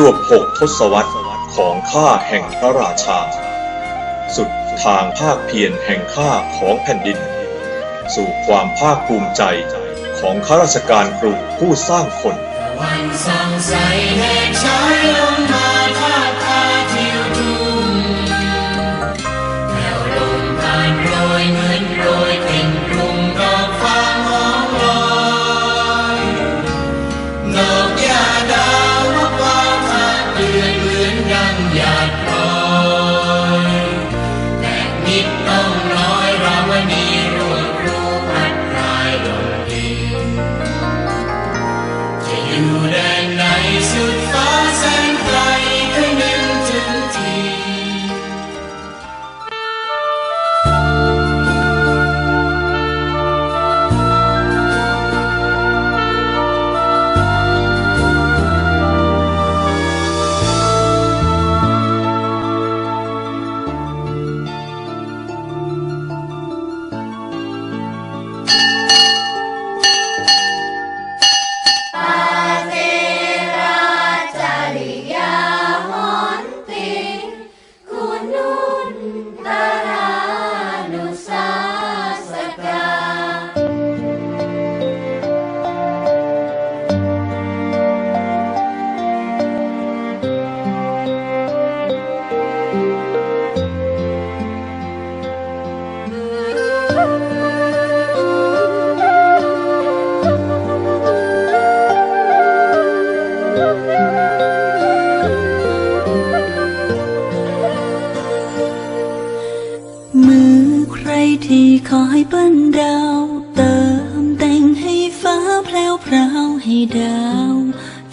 จวบหกทศวรรษของข้าแห่งพระราชา สุดทางภาคเพียรแห่งข้าของแผ่นดิน สู่ความภาคภูมิใจของข้าราชการกรูผู้สร้างคน วันสองใสแห่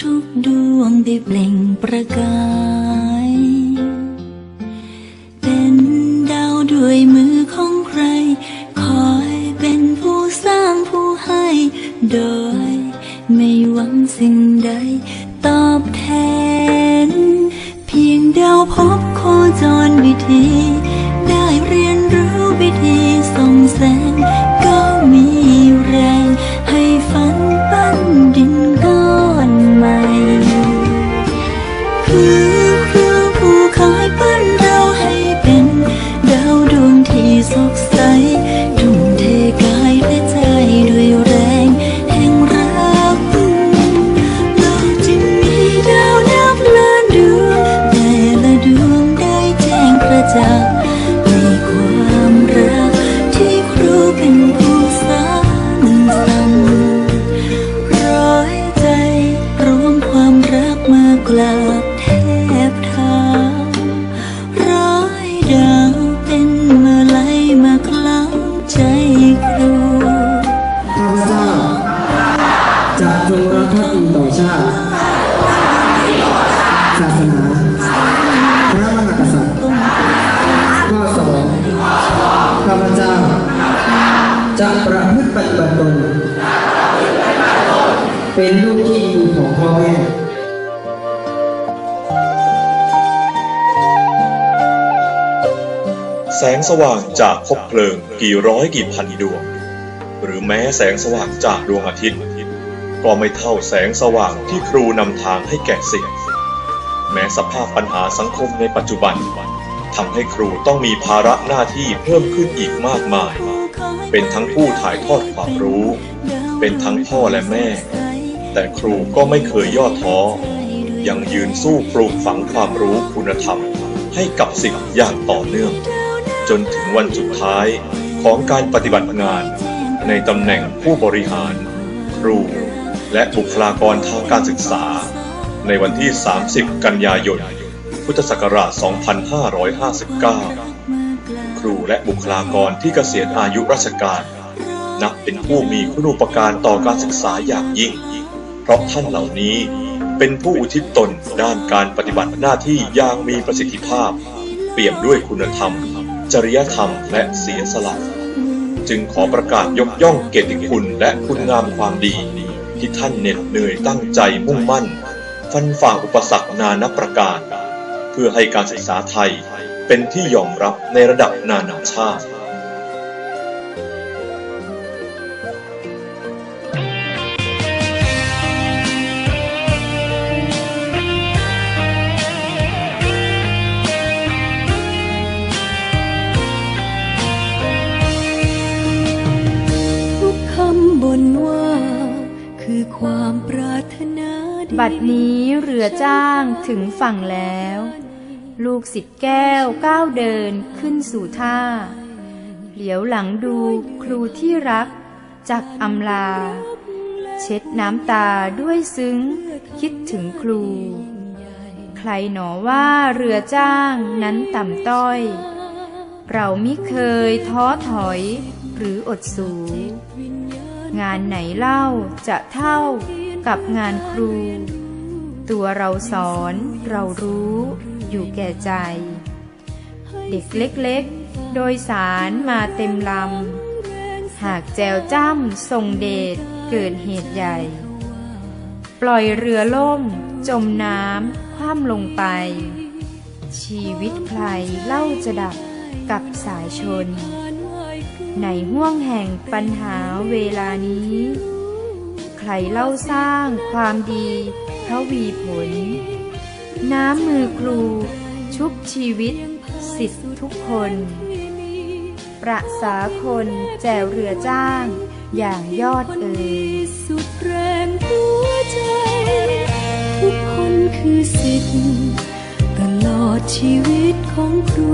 ทุกดวงได้เปล่งประกาย เป็นดาวด้วยมือของใคร คอยเป็นผู้สร้างผู้ให้ โดยไม่หวังสิ่งใด ตอบแทน เพียงดาวพบโคจรวิธี ได้เรียนรู้ จงรักภักดีต่อชาติ ศาสนา พระมหากษัตริย์ข้อสองข้าพเจ้า จะประพฤติปฏิบัติตน เป็นลูกที่ดีของพ่อแม่แสงสว่างจากคบเพลิงกี่ร้อยกี่พันดวง หรือแม้แสงสว่างจากดวงอาทิตย์ ก็ไม่เท่าแสงสว่างที่ครูนำทางให้แก่สิ่งแม้สภาพปัญหาสังคมในปัจจุบันทำให้ครูต้องมีภาระหน้าที่เพิ่มขึ้นอีกมากมาย เป็นทั้งผู้ถ่ายทอดความรู้ เป็นทั้งพ่อและแม่ แต่ครูก็ไม่เคยย่อท้อ ยังยืนสู้ปลูกฝังความรู้คุณธรรม ให้กับสิ่งอย่างต่อเนื่อง จนถึงวันสุดท้ายของการปฏิบัติงาน ในตำแหน่งผู้บริหาร ครู และบุคลากรทางการศึกษา ในวันที่ 30 กันยายน พุทธศักราช 2559 ครูและบุคลากรที่เกษียณอายุราชการ นับเป็นผู้มีคุณูปการต่อการศึกษาอย่างยิ่ง เพราะท่านเหล่านี้เป็นผู้อุทิศตนด้านการปฏิบัติหน้าที่อย่างมีประสิทธิภาพ เปี่ยมด้วยคุณธรรม จริยธรรมและเสียสละ จึงขอประกาศยกย่องเกียรติคุณและคุณงามความดี ที่ท่านเหน็ดเหนื่อยตั้งใจมุ่งมั่น ฟันฝ่าอุปสรรคนานัประการ เพื่อให้การศึกษาไทยเป็นที่ยอมรับในระดับนานาชาติทุกคำบนว่า บัดนี้เรือจ้างถึงฝั่งแล้ว ลูกสิทธิ์แก้วก้าวเดินขึ้นสู่ท่า เหลียวหลังดูครูที่รักจากอำลา เช็ดน้ำตาด้วยซึ้งคิดถึงครู ใครหนอว่าเรือจ้างนั้นต่ำต้อย เราไมิเคยท้อถอยหรืออดสู งานไหนเล่าจะเท่ากับงานครู ตัวเราสอนเรารู้อยู่แก่ใจ เด็กเล็กๆ โดยสารมาเต็มลำ หากแจวจ้ำทรงเดชเกิดเหตุใหญ่ ปล่อยเรือล่ม จมน้ำคว่ำลงไป ชีวิตใครเล่าจะดับกับสายชน ในห่วงแห่งปัญหาเวลานี้ ใครเล่าสร้างความดีเพระวีผล น้ำมือครู ชุบชีวิต สิทธิ์ทุกคน ประสาคนแจวเรือจ้างอย่างยอดเอ่ยสุดแรงหัวใจ ทุกคนคือสิทธิ์ตลอดชีวิตของครู